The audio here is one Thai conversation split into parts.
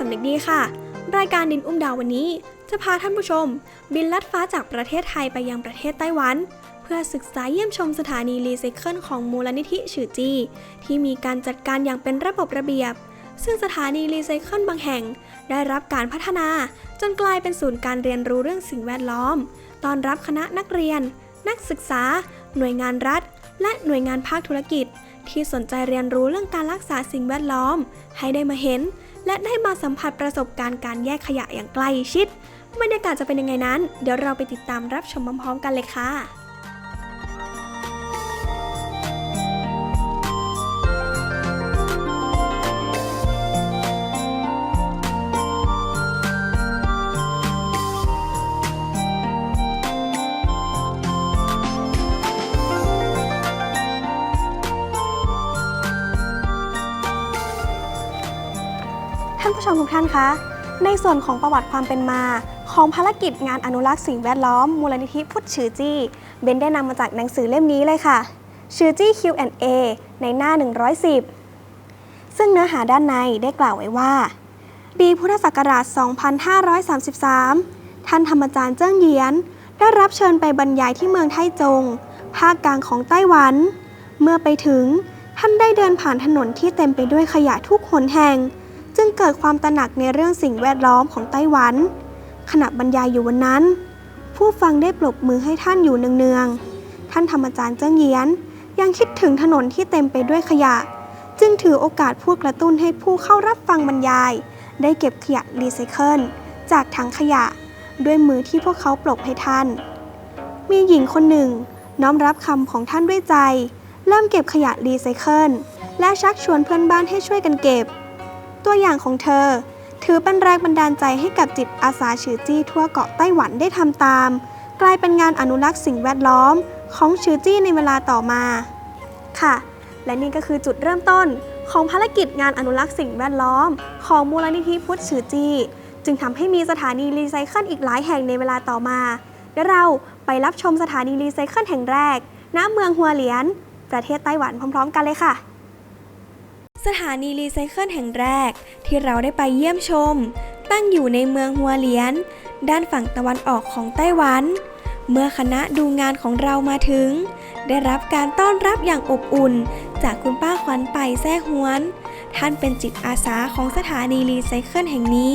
จริญธรรมสำนึกดีค่ะ รายการดินอุ้มดาววันนี้ จะพาท่านผู้ชม บินลัดฟ้าจากประเทศไทยไปยังประเทศไต้หวัน เพื่อศึกษาเยี่ยมชมสถานีรีไซเคิลของมูลนิธิฉือจี ที่มีการจัดการอย่างเป็นระบบระเบียบ ซึ่งสถานีรีไซเคิลบางแห่ง ได้รับการพัฒนา จนกลายเป็นศูนย์การเรียนรู้เรื่องสิ่งแวดล้อม ตอนรับคณะนักเรียน นักศึกษา หน่วยงานรัฐ และหน่วยงานภาคธุรกิจ ที่สนใจเรียนรู้เรื่องการรักษาสิ่งแวดล้อม ให้ได้มาเห็น และได้มาสัมผัสประสบการณ์การแยกขยะอย่างใกล้ชิด บรรยากาศจะเป็นยังไงนั้น เดี๋ยวเราไปติดตามรับชมพร้อมๆกันเลยค่ะ ผู้ชมทุกท่านคะ ในส่วนของประวัติความเป็นมา ของภารกิจงานอนุรักษ์สิ่งแวดล้อม มูลนิธิพุทธชื่อจี้ เบนได้นำมาจากหนังสือเล่มนี้เลยค่ะชื่อจี้ Q&A ในหน้า 110 ซึ่งเนื้อหาด้านในได้กล่าวไว้ว่า ปีพุทธศักราช 2533 ท่านธรรมจารย์เจิ้งเหยียน ได้รับเชิญไปบรรยายที่เมืองไทจง ภาคกลางของไต้หวัน เมื่อไปถึงท่านได้เดินผ่านถนนที่เต็มไปด้วยขยะทุกหนแห่ง จึงเกิดความตระหนักในเรื่องสิ่งแวดล้อมของไต้หวัน ขณะบรรยายอยู่วันนั้น ผู้ฟังได้ปรบมือให้ท่านอยู่เนืองๆท่านธรรมจารย์เจิ้งเยียน ยังคิดถึงถนนที่เต็มไปด้วยขยะ จึงถือโอกาสพูดกระตุ้นให้ผู้เข้ารับฟังบรรยาย ได้เก็บขยะรีไซเคิลจากถังขยะ ด้วยมือที่พวกเขาปรบให้ท่าน มีหญิงคนหนึ่ง น้อมรับคำของท่านด้วยใจ เริ่มเก็บขยะรีไซเคิลและชักชวนเพื่อนบ้านให้ช่วยกันเก็บ ตัวอย่างของเธอ ถือเป็นแรงบันดาลใจให้กับจิตอาสาชื่อจี้ทั่วเกาะไต้หวันได้ทำตาม กลายเป็นงานอนุรักษ์สิ่งแวดล้อมของชื่อจี้ในเวลาต่อมา ค่ะ และนี่ก็คือจุดเริ่มต้นของภารกิจงานอนุรักษ์สิ่งแวดล้อม ของมูลนิธิพุทธชื่อจี้ จึงทำให้มีสถานีรีไซเคิลอีกหลายแห่งในเวลาต่อมาเดี๋ยวเราไปรับชมสถานีรีไซเคิลแห่งแรกณเมืองฮัวเหลียน ประเทศไต้หวันพร้อม ๆ กันเลยค่ะ สถานีรีไซเคิลแห่งแรกที่เราได้ไปเยี่ยมชม ตั้งอยู่ในเมืองฮัวเหลียน ด้านฝั่งตะวันออกของไต้หวัน เมื่อคณะดูงานของเรามาถึง ได้รับการต้อนรับอย่างอบอุ่น จากคุณป้าขวัญไปแซ่หวน ท่านเป็นจิตอาสาของสถานีรีไซเคิลแห่งนี้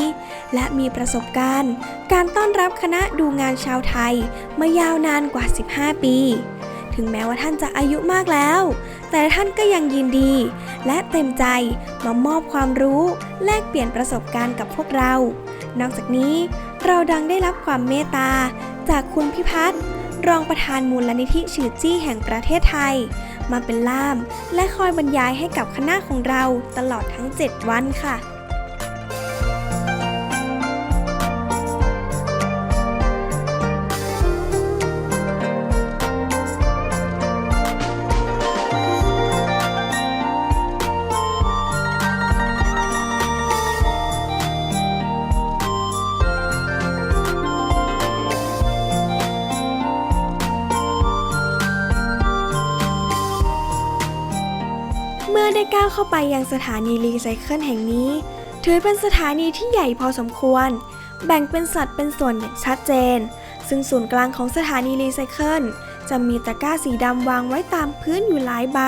และมีประสบการณ์ การต้อนรับคณะดูงานชาวไทยมายาวนานกว่า 15 ปี ถึงแม้ว่าท่านจะอายุมากแล้ว แต่ท่านก็ยังยินดี และเต็มใจมามอบความรู้ แลกเปลี่ยนประสบการณ์กับพวกเรา นอกจากนี้เราดังได้รับความเมตตา จากคุณพิพัฒน์รองประธานมูลนิธิชื่อจี้แห่งประเทศไทย มาเป็นล่าม และคอยบรรยายให้กับคณะของเราตลอดทั้ง 7 วันค่ะ เข้าไปยังสถานีรีไซเคิลแห่งนี้ ถือเป็นสถานีที่ใหญ่พอสมควร แบ่งเป็นสัดเป็นส่วนอย่างชัดเจน ซึ่งศูนย์กลางของสถานีรีไซเคิลจะมีตะกร้าสีดำวางไว้ตามพื้นอยู่หลายใบ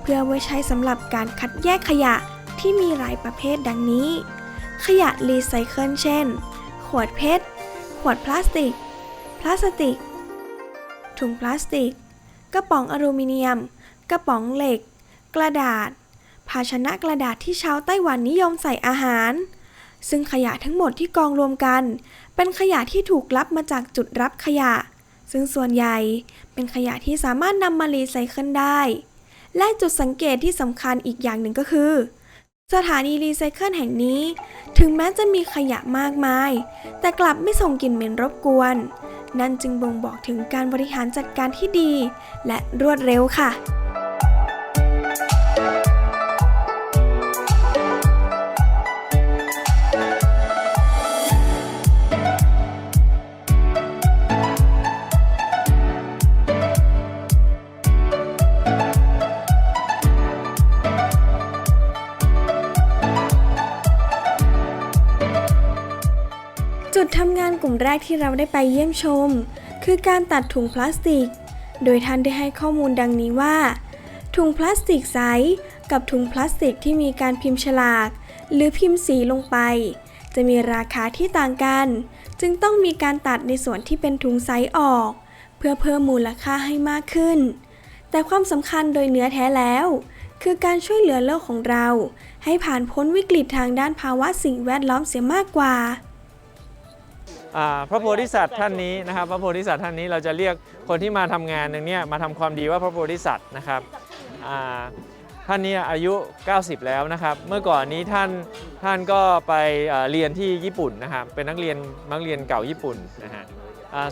เพื่อไว้ใช้สำหรับการคัดแยกขยะที่มีหลายประเภทดังนี้ ขยะรีไซเคิลเช่น ขวดเพชร ขวดพลาสติก พลาสติก ถุงพลาสติก กระป๋องอลูมิเนียม กระป๋องเหล็ก กระดาษ ภาชนะกระดาษที่ชาวไต้หวันนิยมใส่อาหาร ซึ่งขยะทั้งหมดที่กองรวมกัน เป็นขยะที่ถูกรับมาจากจุดรับขยะ ซึ่งส่วนใหญ่เป็นขยะที่สามารถนำมารีไซเคิลได้ และจุดสังเกตที่สำคัญอีกอย่างหนึ่งก็คือ สถานีรีไซเคิลแห่งนี้ ถึงแม้จะมีขยะมากมาย แต่กลับไม่ส่งกลิ่นเหม็นรบกวน นั่นจึงบ่งบอกถึงการบริหารจัดการที่ดี และรวดเร็วค่ะ งแรกที่เราได้ไปเยี่ยมชม คือการตัดถุงพลาสติก โดยท่านได้ให้ข้อมูลดังนี้ว่า ถุงพลาสติกใสกับถุงพลาสติกที่มีการพิมพ์ฉลาก หรือพิมพ์สีลงไป จะมีราคาที่ต่างกัน จึงต้องมีการตัดในส่วนที่เป็นถุงใสออก เพื่อเพิ่มมูลค่าให้มากขึ้น แต่ความสำคัญโดยเนื้อแท้แล้ว คือการช่วยเหลือโลกของเรา ให้ผ่านพ้นวิกฤตทางด้านภาวะสิ่งแวดล้อมเสียมากกว่า พระโพธิสัตว์ท่านนี้นะครับ พระโพธิสัตว์ท่านนี้เราจะเรียกคนที่มาทำงานอย่งเนี้ยมาทำความดีว่าพระโพธิสัตว์นะครับท่านนี้อายุ 90 แล้วนะครับ เมื่อก่อนนี้ท่านท่านก็ไปเรียนที่ญี่ปุ่นนะครับ เป็นนักเรียนนักเรียนเก่าญี่ปุ่นนะฮะ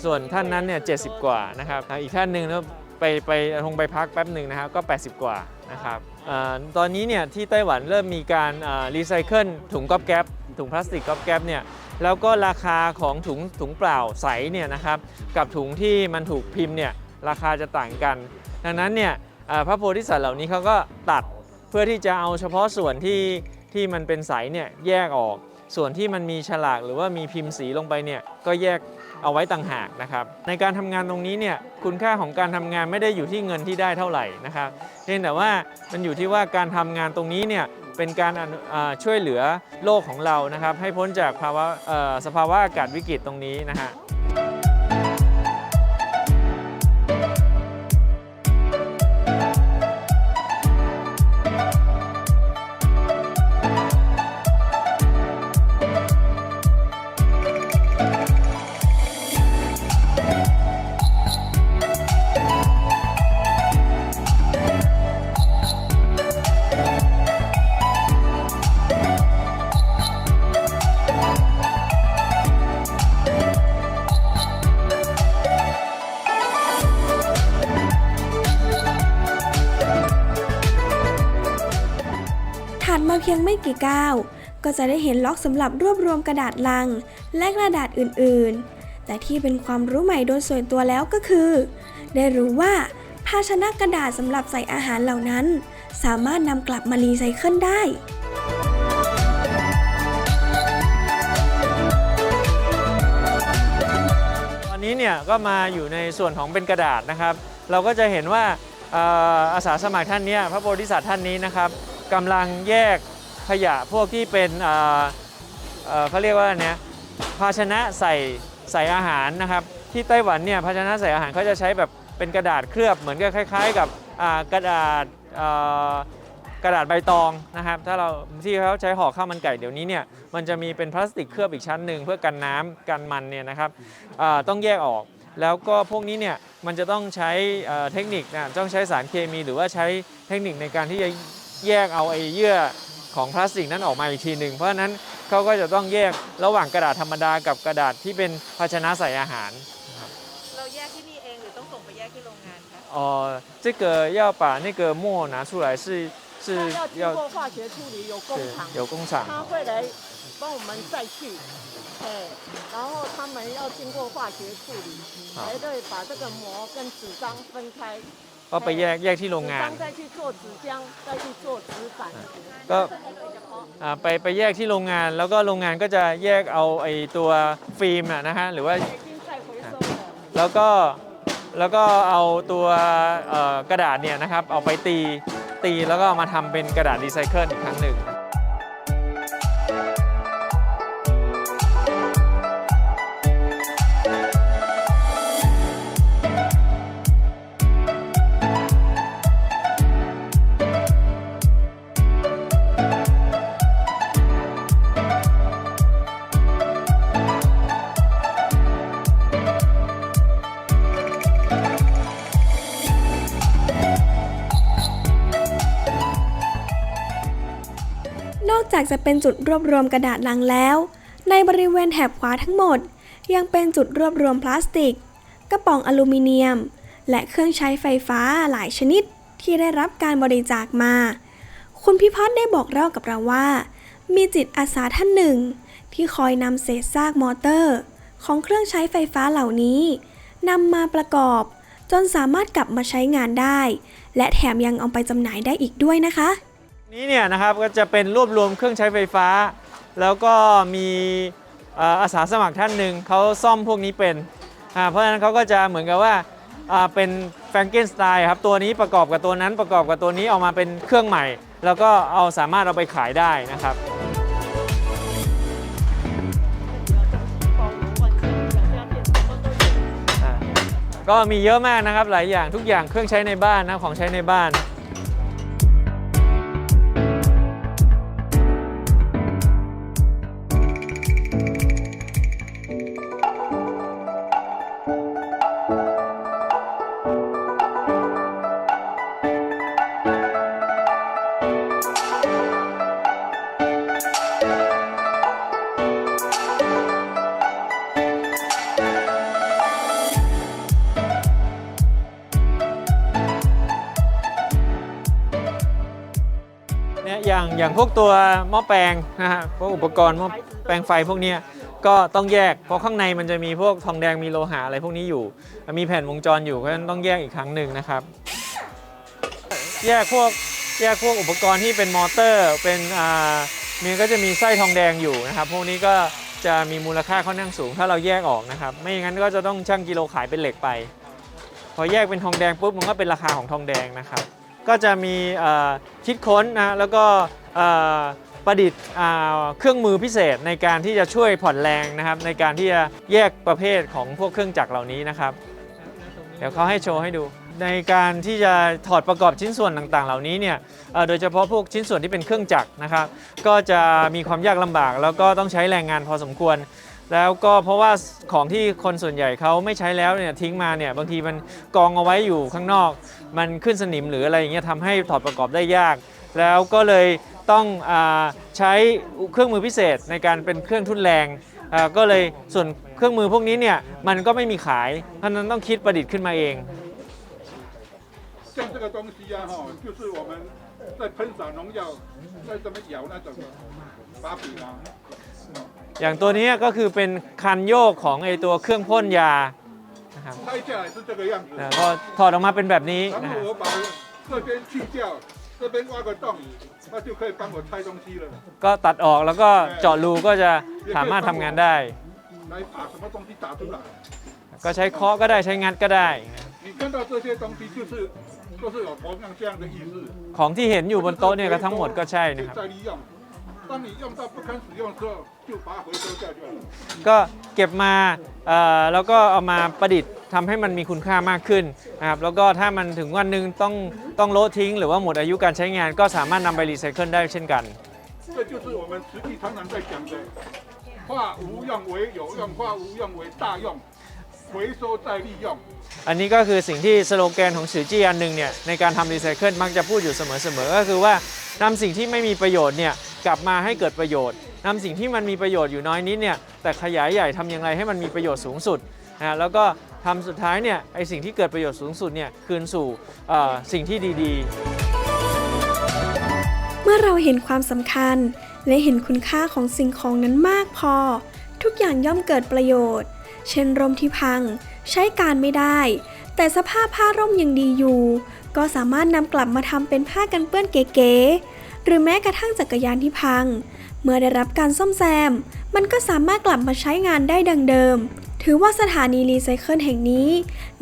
ส่วนท่านนั้นเนี่ย70กว่านะครับอีกท่านหนึ่งแล้วไปไปคงไปพักแป๊บหนึ่งนะครับก็ 80 กว่านะครับอตอนนี้เนี่ยที่ไต้หวันเริ่มมีการรีไซเคิลถุงก๊อบแก๊บถุงพลาสติกก๊อบแก๊บเนี่ย แล้วก็ราคาของถุงถุงเปล่าใสเนี่ยนะครับกับถุงที่มันถูกพิมพ์เนี่ยราคาจะต่างกัน ดังนั้นเนี่ยพระโพธิสัตว์เหล่านี้เขาก็ตัดเพื่อที่จะเอาเฉพาะส่วนที่ที่มันเป็นใสเนี่ยแยกออก ส่วนที่มันมีฉลากหรือว่ามีพิมพ์สีลงไปเนี่ยก็แยกเอาไว้ต่างหากนะครับ ในการทำงานตรงนี้เนี่ยคุณค่าของการทำงานไม่ได้อยู่ที่เงินที่ได้เท่าไหร่นะครับเพียงแต่ว่ามันอยู่ที่ว่าการทำงานตรงนี้เนี่ย เป็นการช่วยเหลือโลกของเรานะครับให้พ้นจากภาวะสภาวะอากาศวิกฤตตรงนี้นะฮะ ถัดมาเพียงไม่กี่ก้าวก็จะได้เห็นล็อกสำหรับรวบรวมกระดาษลัง และกระดาษอื่นๆ แต่ที่เป็นความรู้ใหม่โดยส่วนตัวแล้วก็คือ ได้รู้ว่าภาชนะกระดาษสำหรับใส่อาหารเหล่านั้น สามารถนำกลับมารีไซเคิลได้ตอนนี้เนี่ยก็มาอยู่ในส่วนของเป็นกระดาษนะครับ เราก็จะเห็นว่าอาสาสมัครท่านนี้พระโพธิสัตว์ท่านนี้นะครับ กำลังแยกขยะพวกที่เป็นเขาเรียกว่าเนี้ยภาชนะใส่ใส่อาหารนะครับ ที่ไต้หวันเนี่ยภาชนะใส่อาหารเขาจะใช้แบบเป็นกระดาษเคลือบเหมือนกับคล้าย ๆ กับกระดาษกระดาษใบตองนะครับ ถ้าเราที่เขาใช้ห่อข้าวมันไก่เดี๋ยวนี้เนี่ยมันจะมีเป็นพลาสติกเคลือบอีกชั้นหนึ่งเพื่อกันน้ำกันมันเนี่ยนะครับต้องแยกออก แล้วก็พวกนี้เนี่ยมันจะต้องใช้เอ่อเทคนิคนะต้องใช้สารเคมีหรือว่าใช้เทคนิคในการที่จะ แยกเอาไอ้เยื่อของพลาสติกนั้นออกมาอีกทีหนึ่งเพราะฉะนั้นเขาก็จะต้องแยกระหว่างกระดาษธรรมดากับกระดาษที่เป็นภาชนะใส่อาหาร เราแยกที่นี่เองหรือต้องส่งไปแยกที่โรงงานคะ 哦、这个要把那个沫拿出来是是要经要过化学处理，有工是厂，有工厂他会来帮我们再去，哎，然后他们要经过化学处理，好才会把这个膜跟纸张分开， ก็ไปแยกแยกที่โรง 纸 งาน 张再去做纸浆，再去做纸板， ก็อ่าไปไปแยกที่โรงงาน แล้วก็โรงงานก็จะแยกเอาไอ้ตัวฟิล์มอะนะฮะหรือว่า 已经再回收了。 แล้วก็แล้วก็เอาตัวเอ่อกระดาษเนี่ยนะครับเอาไปตีตีแล้วก็เอามาทำเป็นกระดาษรีไซเคิลอีกครั้งหนึ่ง จะเป็นจุดรวบรวมกระดาษลังแล้ว ในบริเวณแถบขวาทั้งหมด ยังเป็นจุดรวบรวมพลาสติก กระป๋องอลูมิเนียม และเครื่องใช้ไฟฟ้าหลายชนิดที่ได้รับการบริจาคมา คุณพิพัฒน์ได้บอกเล่ากับเราว่า มีจิตอาสาท่านหนึ่ง ที่คอยนำเศษซากมอเตอร์ ของเครื่องใช้ไฟฟ้าเหล่านี้นำมาประกอบ จนสามารถกลับมาใช้งานได้ และแถมยังเอาไปจำหน่ายได้อีกด้วยนะคะ นี้เนี่ยนะครับก็จะเป็นรวบรวมเครื่องใช้ไฟฟ้า แล้วก็มีอาสาสมัครท่านหนึ่งเขาซ่อมพวกนี้เป็น เพราะฉะนั้นเขาก็จะเหมือนกับว่าเป็นแฟรงเกนสไตล์ครับตัวนี้ประกอบกับตัวนั้นประกอบกับตัวนี้ออกมาเป็นเครื่องใหม่ แล้วก็เอาสามารถเอาไปขายได้นะครับก็มีเยอะมากนะครับหลายอย่างทุกอย่างเครื่องใช้ในบ้านนะของใช้ในบ้าน วกตัวหม้อแปลงนะฮะพวกอุปกรณ์หม้อแปลงไฟพวกเนี้ยก็ต้องแยก เพราะข้างในมันจะมีพวกทองแดงมีโลหะอะไรพวกนี้อยู่ มีแผ่นวงจรอยู่เพราะฉะนั้นต้องแยกอีกครั้งหนึ่งนะครับ แยกพวกแยกพวกอุปกรณ์ที่เป็นมอเตอร์ เป็นอ่ามันก็จะมีไส้ทองแดงอยู่นะครับ พวกนี้ก็จะมีมูลค่าค่อนข้างสูง ถ้าเราแยกออกนะครับ ไม่อย่างนั้นก็จะต้องชั่งกิโลขายเป็นเหล็กไป พอแยกเป็นทองแดงปุ๊บมันก็เป็นราคาของทองแดงนะครับ ก็จะมีคิดค้นนะแล้วก็ประดิษฐ์เครื่องมือพิเศษในการที่จะช่วยผ่อนแรงนะครับ ในการที่จะแยกประเภทของพวกเครื่องจักรเหล่านี้นะครับ เดี๋ยวเขาให้โชว์ให้ดู ในการที่จะถอดประกอบชิ้นส่วนต่างๆ เหล่านี้เนี่ยโดยเฉพาะพวกชิ้นส่วนที่เป็นเครื่องจักรนะครับ ก็จะมีความยากลำบาก แล้วก็ต้องใช้แรงงานพอสมควร แล้วก็เพราะว่าของที่คนส่วนใหญ่เขาไม่ใช้แล้วเนี่ยทิ้งมาเนี่ยบางทีมันกองเอาไว้อยู่ข้างนอก มันขึ้นสนิมหรืออะไรอย่างเงี้ยทำให้ถอดประกอบได้ยาก แล้วก็เลยต้องอใช้เครื่องมือพิเศษในการเป็นเครื่องทุนแรงก็เลยส่วนเครื่องมือพวกนี้เนี่ยมันก็ไม่มีขายเพราะนั้นต้องคิดประดิษฐ์ขึ้นมาเอง，在喷洒农药，在这么摇那种把柄啊。 อย่างตัวนี้ก็คือเป็นคันโยกของไอตัวเครื่องพ่นยานะครับก็ถอดออกมาเป็นแบบนี้นะก็ตัดออกแล้วก็เจาะรูก็จะสามารถทำงานได้ ก็ใช้เคาะก็ได้ใช้งัดก็ได้ ของที่เห็นอยู่บนโต๊ะเนี่ยก็ทั้งหมดก็ใช่นะครับ 再利用，当你用到不堪使用的时候，就把它回收掉就好了。 ก็เก็บมาเอ่อแล้วก็เอามาประดิษฐ์ทำให้มันมีคุณค่ามากขึ้นนะครับแล้วก็ถ้ามันถึงวันหนึ่งต้องต้องโละทิ้ง หรือว่าหมดอายุการใช้งาน ก็สามารถนำไปรีไซเคิลได้เช่นกัน 这就是我们实际常常在讲的，化无用为有用，化无用为大用，回收再利用。 อันนี้ก็คือสิ่งที่สโลแกนของสือจี้อันหนึ่งเนี่ยในการทำรีไซเคิลมักจะพูดอยู่เสมอๆก็คือว่านำสิ่งที่ไม่มีประโยชน์เนี่ยกลับมาให้เกิดประโยชน์ นำสิ่งที่มันมีประโยชน์อยู่น้อยนิดเนี่ยแต่ขยายใหญ่ทำยังไงให้มันมีประโยชน์สูงสุดนะแล้วก็ทำสุดท้ายเนี่ยไอสิ่งที่เกิดประโยชน์สูงสุดเนี่ยคืนสู่สิ่งที่ดีๆ เมื่อเราเห็นความสำคัญ และเห็นคุณค่าของสิ่งของนั้นมากพอ ทุกอย่างย่อมเกิดประโยชน์ เช่นร่มที่พัง ใช้การไม่ได้ แต่สภาพผ้าร่มยังดีอยู่ ก็สามารถนำกลับมาทำเป็นผ้ากันเปื้อนเก๋ๆหรือแม้กระทั่งจักรยานที่พัง เมื่อได้รับการซ่อมแซม มันก็สามารถกลับมาใช้งานได้ดังเดิม ถือว่าสถานีรีไซเคิลแห่งนี้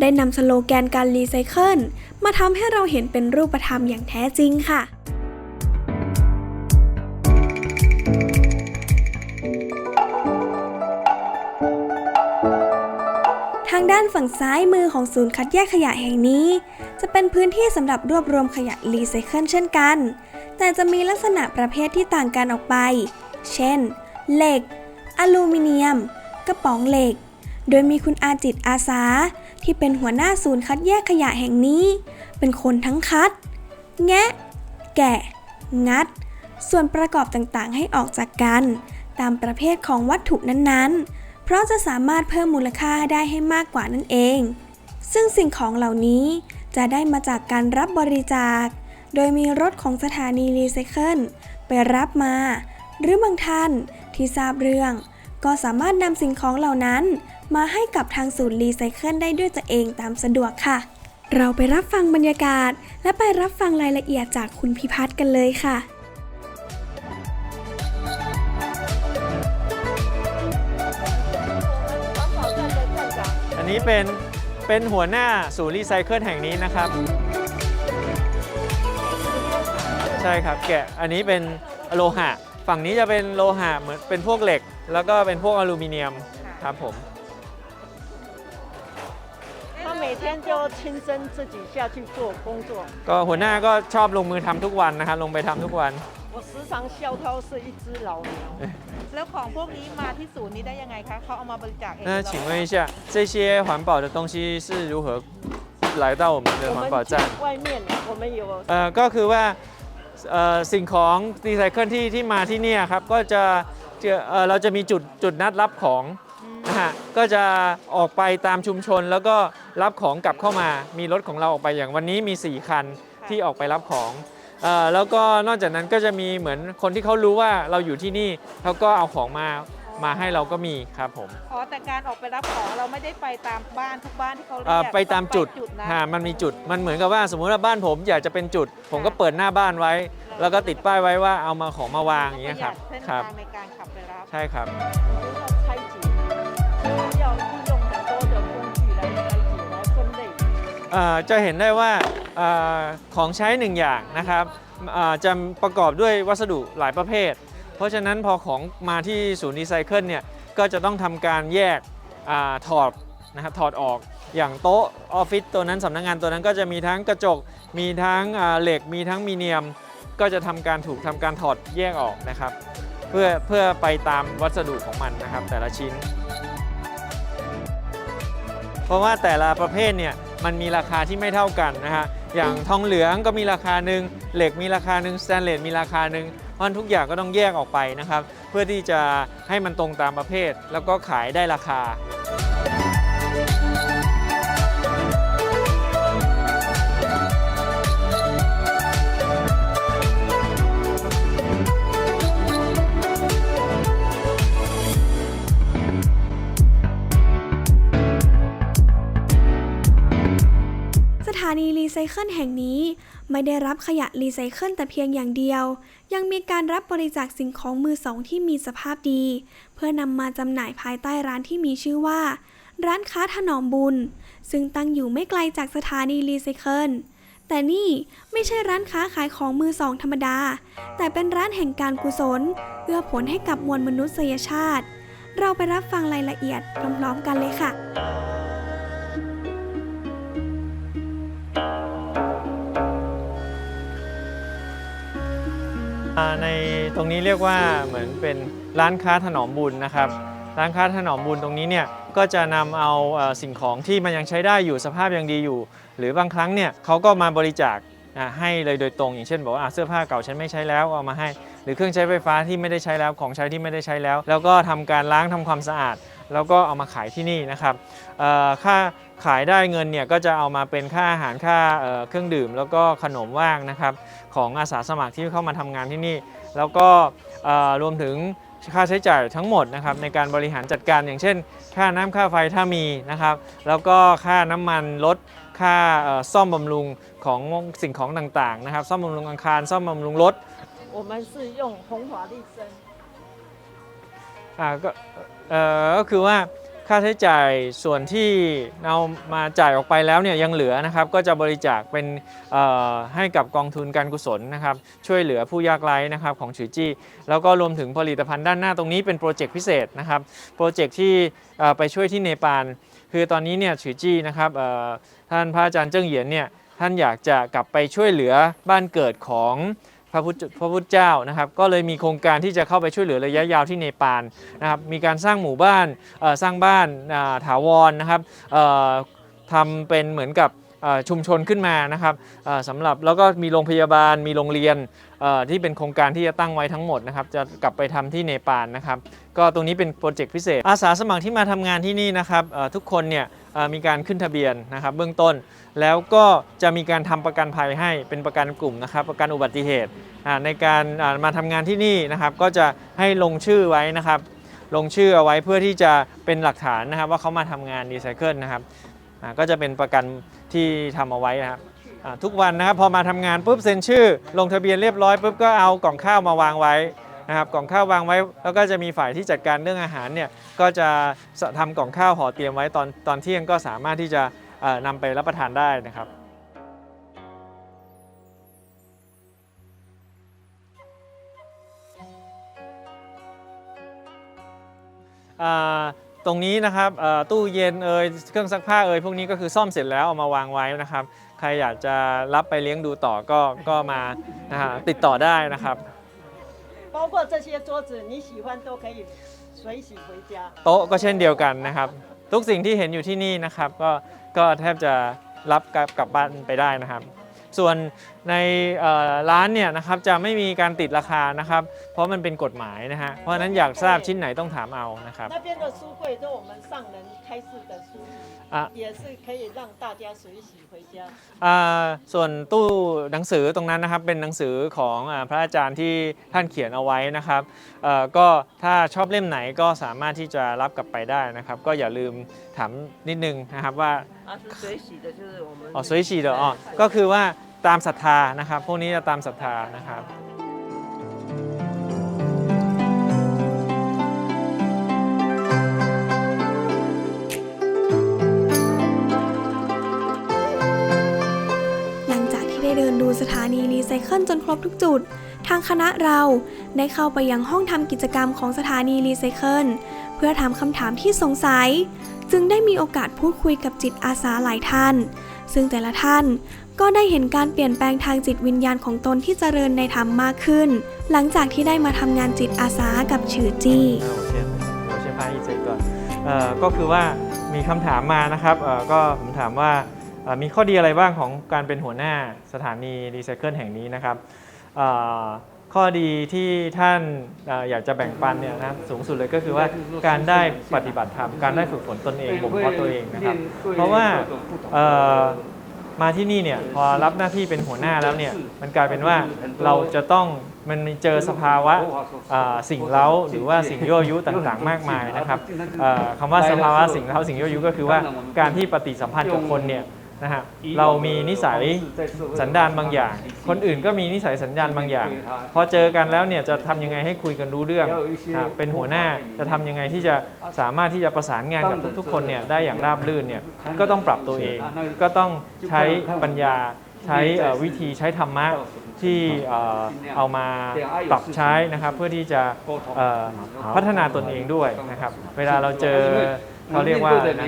ได้นำสโลแกนการรีไซเคิลมาทำให้เราเห็นเป็นรูปธรรมอย่างแท้จริงค่ะทางด้านฝั่งซ้ายมือของศูนย์คัดแยกขยะแห่งนี้ จะเป็นพื้นที่สำหรับรวบรวมขยะรีไซเคิลเช่นกัน แต่จะมีลักษณะประเภทที่ต่างกันออกไป เช่น เหล็ก อลูมิเนียม กระป๋องเหล็ก โดยมีคุณอาจิตอาสา ที่เป็นหัวหน้าศูนย์คัดแยกขยะแห่งนี้ เป็นคนทั้งคัด แงะ แกะ งัด ส่วนประกอบต่างๆ ให้ออกจากกัน ตามประเภทของวัตถุนั้นๆ เพราะจะสามารถเพิ่มมูลค่าได้ให้มากกว่านั่นเอง ซึ่งสิ่งของเหล่านี้จะได้มาจากการรับบริจาค โดยมีรถของสถานีรีไซเคิลไปรับมา หรือบางท่านที่ทราบเรื่อง ก็สามารถนำสิ่งของเหล่านั้น มาให้กับทางศูนย์รีไซเคิลได้ด้วยตัวเองตามสะดวกค่ะ เราไปรับฟังบรรยากาศ และไปรับฟังรายละเอียดจากคุณพิพัฒน์กันเลยค่ะอันี้เป็นเป็นหัวหน้าศูนย์รีไซเคิลแห่งนี้นะครับ ใช่ครับแกะอันนี้เป็นโลหะ ฝั่งนี้จะเป็นโลหะเหมือนเป็นพวกเหล็ก แล้วก็เป็นพวกอลูมิเนียมครับผม 他每天就亲身自己下去做工作。 ก็หัวหน้าก็ชอบลงมือทำทุกวันนะครับลงไปทำทุกวัน 我时常笑他是一只老鸟。 แล้วของพวกนี้มาที่ศูนย์นี้ได้ยังไงคะเขาเอามาบริจาคเองหรือ 那 เรา 请问一下，这些环保的东西是如何来到我们的我环保站？们去外面我们有 เอ่อก็คือว่าเอ่อ สิ่งของรีไซเคิลที่ที่มาที่นี่ครับก็จะเราจะมีจุดจุดนัดรับของนะฮะก็จะออกไปตามชุมชนแล้วก็รับของกลับเข้ามา มีรถของเราออกไปอย่างวันนี้มี 4 คันที่ออกไปรับของแล้วก็นอกจากนั้นก็จะมีเหมือนคนที่เขารู้ว่าเราอยู่ที่นี่เขาก็เอาของมา มาให้เราก็มีครับผมขอแต่การออกไปรับของเราไม่ได้ไปตามบ้านทุกบ้านที่เขาเรียกไปตามจุดนะ ฮะมันมีจุดมันเหมือนกับว่าสมมุติว่าบ้านผมอยากจะเป็นจุด ผมก็เปิดหน้าบ้านไว้แล้วก็ติดป้ายไว้ว่าเอามาของมาวางอย่างเงี้ยครับในการขับไปรับ ใช่ครับ ใช่จครไรจะเห็นได้ว่าของใช้หนึ่งอย่างนะครับจะประกอบด้วยวัสดุหลายประเภท เพราะฉะนั้นพอของมาที่ศูนย์รีไซเคิลเนี่ยก็จะต้องทำการแยกอถอดนะครับถอดออกอย่างโต๊ะออฟฟิศตัวนั้นสำนักงานตัวนั้นก็จะมีทั้งกระจก มีทั้งเหล็กมีทั้งมีเนียม ก็จะทำการถูกทำการถอดแยกออกนะครับ เพื่อเพื่อไปตามวัสดุของมันนะครับแต่ละชิ้น เพราะว่าแต่ละประเภทเนี่ยมันมีราคาที่ไม่เท่ากันนะฮะอย่างทองเหลืองก็มีราคาหนึ่งเหล็กมีราคาหนึ่งสแตนเลสมีราคาหนึ่ง เพราะทุกอย่างก็ต้องแยกออกไปนะครับ เพื่อที่จะให้มันตรงตามประเภท แล้วก็ขายได้ราคา นีรีไซเคิลแห่งนี้ ไม่ได้รับขยะรีไซเคิลแต่เพียงอย่างเดียว ยังมีการรับบริจาคสิ่งของมือสองที่มีสภาพดี เพื่อนำมาจำหน่ายภายใต้ร้านที่มีชื่อว่า ร้านค้าถนอมบุญ ซึ่งตั้งอยู่ไม่ไกลจากสถานีรีไซเคิลแต่นี่ไม่ใช่ร้านค้าขายของมือสองธรรมดา แต่เป็นร้านแห่งการกุศลเอื้อผลให้กับมวลมนุษยชาติ เราไปรับฟังรายละเอียดพร้อมๆกันเลยค่ะ ในตรงนี้เรียกว่าเหมือนเป็นร้านค้าถนอมบุญนะครับ ร้านค้าถนอมบุญตรงนี้เนี่ยก็จะนำเอาเอาสิ่งของที่มันยังใช้ได้อยู่สภาพยังดีอยู่ หรือบางครั้งเนี่ยเขาก็มาบริจาค ให้เลยโดยตรง อย่างเช่นบอกว่าเสื้อผ้าเก่าฉันไม่ใช้แล้วเอามาให้ หรือเครื่องใช้ไฟฟ้าที่ไม่ได้ใช้แล้วของใช้ที่ไม่ได้ใช้แล้ว แล้วก็ทำการล้างทำความสะอาด แล้วก็เอามาขายที่นี่นะครับค่าขายได้เงินเนี่ยก็จะเอามาเป็นค่าอาหารค่าเครื่องดื่ม แล้วก็ขนมว่างนะครับของอาสาสมัครที่เข้ามาทำงานที่นี่ แล้วก็รวมถึงค่าใช้จ่ายทั้งหมดนะครับในการบริหารจัดการอย่างเช่น ค่าน้ำค่าไฟถ้ามีนะครับ แล้วก็ค่าน้ำมันรถค่าซ่อมบำรุง ของสิ่งของต่างๆนะครับ ซ่อมบำรุงอาคารซ่อมบำรุงรถ 我们是用红法利参， อ่าก็เอ่อก็คือว่าค่าใช้จ่ายส่วนที่เรามาจ่ายออกไปแล้วเนี่ยยังเหลือนะครับ ก็จะบริจาคเป็นเอ่อให้กับกองทุนการกุศลนะครับ ช่วยเหลือผู้ยากไร้นะครับของฉือจี้ แล้วก็รวมถึงผลิตภัณฑ์ด้านหน้าตรงนี้เป็นโปรเจกต์พิเศษนะครับ โปรเจกต์ที่เอ่อไปช่วยที่เนปาลคือตอนนี้เนี่ยฉือจี้นะครับเอ่อท่านพระอาจารย์เจิ้งเหยียนเนี่ย ท่านอยากจะกลับไปช่วยเหลือบ้านเกิดของพระพุทธพระพุทธเจ้านะครับ ก็เลยมีโครงการที่จะเข้าไปช่วยเหลือระยะยาวที่เนปาลนะครับมีการสร้างหมู่บ้านสร้างบ้านถาวรนะครับทำเป็นเหมือนกับ ชุมชนขึ้นมานะครับสำหรับแล้วก็มีโรงพยาบาลมีโรงเรียนที่เป็นโครงการที่จะตั้งไว้ทั้งหมดนะครับจะกลับไปทำที่เนปาลนะครับก็ตรงนี้เป็นโปรเจกต์พิเศษ อาสาสมัครที่มาทำงานที่นี่นะครับทุกคนเนี่ยมีการขึ้นทะเบียนนะครับเบื้องต้น แล้วก็จะมีการทำประกันภัยให้เป็นประกันกลุ่มนะครับประกันอุบัติเหตุในการมาทำงานที่นี่นะครับก็จะให้ลงชื่อไว้นะครับลงชื่อเอาไว้เพื่อที่จะเป็นหลักฐานนะครับว่าเขามาทำงานรีไซเคิลนะครับก็จะเป็นประกัน ที่ทำเอาไว้นะครับทุกวันนะครับพอมาทำงานปุ๊บเซ็นชื่อ ลงทะเบียนเรียบร้อยปุ๊บก็เอากล่องข้าวมาวางไว้นะครับกล่องข้าววางไว้ แล้วก็จะมีฝ่ายที่จัดการเรื่องอาหารเนี่ยก็จะทำกล่องข้าวห่อเตรียมไว้ตอนตอนเที่ยงก็สามารถที่จะนำไปรับประทานได้นะครับอ่า ตรงนี้นะครับเอ่อตู้เย็นเอ่ยเครื่องซักผ้าเอ่ยพวกนี้ก็คือซ่อมเสร็จแล้วเอามาวางไว้นะครับ ใครอยากจะรับไปเลี้ยงดูต่อก็ก็มานะฮะติดต่อได้นะครับ 包括这些桌子，你喜欢都可以随喜回家。 โต๊ะก็เช่นเดียวกันนะครับ ทุกสิ่งที่เห็นอยู่ที่นี่นะครับก็ก็แทบจะรับกลับกลับบ้านไปได้นะครับ ส่วน ในเอ่อร้านเนี่ยนะครับจะไม่มีการติดราคานะครับ เพราะมันเป็นกฎหมายนะฮะเพราะฉะนั้นอยากทราบชิ้นไหนต้องถามเอานะครับ 那边的书柜都我们上人开示的书，啊也是可以让大家随喜回家。 อ่าส่วนตู้หนังสือตรงนั้นนะครับเป็นหนังสือของอาพระอาจารย์ที่ท่านเขียนเอาไว้นะครับเอ่อก็ถ้าชอบเล่มไหนก็สามารถที่จะรับกลับไปได้นะครับ ก็อย่าลืมถามนิดนึงนะครับว่า 啊，是随喜的，就是我们 อ๋อสวยฉีดอ๋อก็คือว่า ตามศรัทธานะครับ พวกนี้จะตามศรัทธานะครับหลังจากที่ได้เดินดูสถานีรีไซเคิลจนครบทุกจุด ทางคณะเราได้เข้าไปยังห้องทำกิจกรรมของสถานีรีไซเคิลเพื่อถามคำถามที่สงสัย จึงได้มีโอกาสพูดคุยกับจิตอาสาหลายท่าน ซึ่งแต่ละท่าน ก็ได้เห็นการเปลี่ยนแปลงทางจิตวิญญาณของตนที่เจริญในธรรมมากขึ้น หลังจากที่ได้มาทำงานจิตอาสากับฉือจี้ผมเชื่อพาอีใจก่อนก็คือว่ามีคำถามมานะครับก็ผมถามว่ามีข้อดีอะไรบ้างของการเป็นหัวหน้าสถานีรีไซเคิลแห่งนี้นะครับข้อดีที่ท่านอยากจะแบ่งปันเนี่ยนะสูงสุดเลยก็คือว่าการได้ปฏิบัติธรรมการได้ฝึกฝนตนเองบ่มเพาะตัวเองนะครับ เพราะว่า มาที่นี่เนี่ยพอรับหน้าที่เป็นหัวหน้าแล้วเนี่ยมันกลายเป็นว่าเราจะต้องมันมีเจอสภาวะอ่าสิ่งเล้าหรือว่าสิ่งยั่วยุต่างๆ มากมายนะครับคำว่าสภาวะสิ่งเล้าสิ่งยั่วยุก็คือว่าการที่ปฏิสัมพันธ์กับคนเนี่ย นะฮะเรามีนิสัยสันดานบางอย่าง คนอื่นก็มีนิสัยสันดานบางอย่าง พอเจอกันแล้วเนี่ยจะทำยังไงให้คุยกันรู้เรื่องอ่าเป็นหัวหน้าจะทำยังไงที่จะสามารถที่จะประสานงานกับทุกๆคนเนี่ยได้อย่างราบรื่นเนี่ยก็ต้องปรับตัวเอง ก็ต้องใช้ปัญญาใช้เอ่อวิธีใช้ธรรมะที่เอ่อเอามาปรับใช้นะครับเพื่อที่จะเอ่อพัฒนาตนเองด้วยนะครับ เวลาเราเจอ เขาเรียกว่าอะไรนะ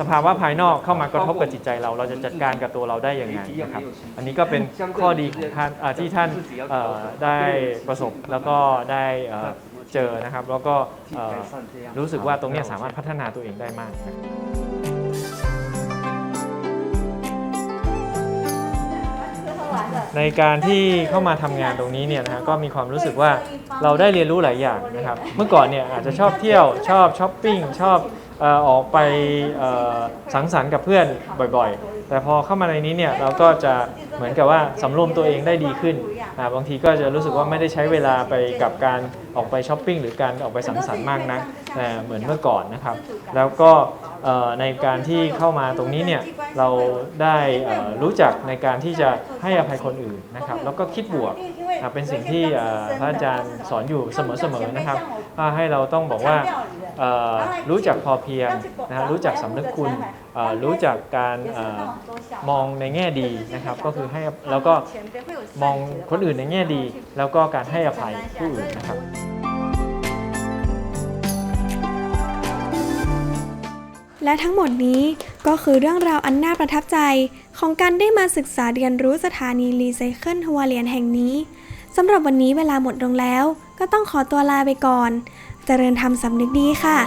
สภาวะภายนอกเข้ามากระทบกับจิตใจเรา เราจะจัดการกับตัวเราได้ยังไงนะครับอันนี้ก็เป็นข้อดีของท่านอ่าที่ท่านเอ่อได้ประสบแล้วก็ได้เอ่อเจอนะครับ แล้วก็เอ่อรู้สึกว่าตรงเนี้ยสามารถพัฒนาตัวเองได้มากนะครับในการที่เข้ามาทำงานตรงนี้เนี่ยนะฮะก็มีความรู้สึกว่าเราได้เรียนรู้หลายอย่างนะครับ เมื่อก่อนเนี่ยอาจจะชอบเที่ยวชอบช้อปปิ้งชอบ เอ่อออกไปเอ่อสังสรรค์กับเพื่อนบ่อยๆ แต่พอเข้ามาในนี้เนี่ยเราก็จะเหมือนกับว่าสำรวมตัวเองได้ดีขึ้นอ่าบางทีก็จะรู้สึกว่าไม่ได้ใช้เวลาไปกับการออกไปช้อปปิ้งหรือการออกไปสังสรรค์มากนักแต่เหมือนเมื่อก่อนนะครับ แล้วก็เอ่อในการที่เข้ามาตรงนี้เนี่ยเราได้เอ่อรู้จักในการที่จะให้อภัยคนอื่นนะครับ แล้วก็คิดบวกอะเป็นสิ่งที่เอ่อพระอาจารย์สอนอยู่เสมอๆนะครับ ว่าให้เราต้องบอกว่าเอ่อรู้จักพอเพียงนะฮะรู้จักสำนึกคุณเอ่อรู้จักการเอ่อมองในแง่ดีนะครับ ก็คือให้แล้วก็มองคนอื่นในแง่ดี แล้วก็การให้อภัยผู้อื่นนะครับและทั้งหมดนี้ก็คือเรื่องราวอันน่าประทับใจ ของการได้มาศึกษาเรียนรู้สถานีรีไซเคิลทัวเลียนแห่งนี้ สำหรับวันนี้เวลาหมดลงแล้ว ก็ต้องขอตัวลาไปก่อนเจริญธรรมสำนึกดีค่ะ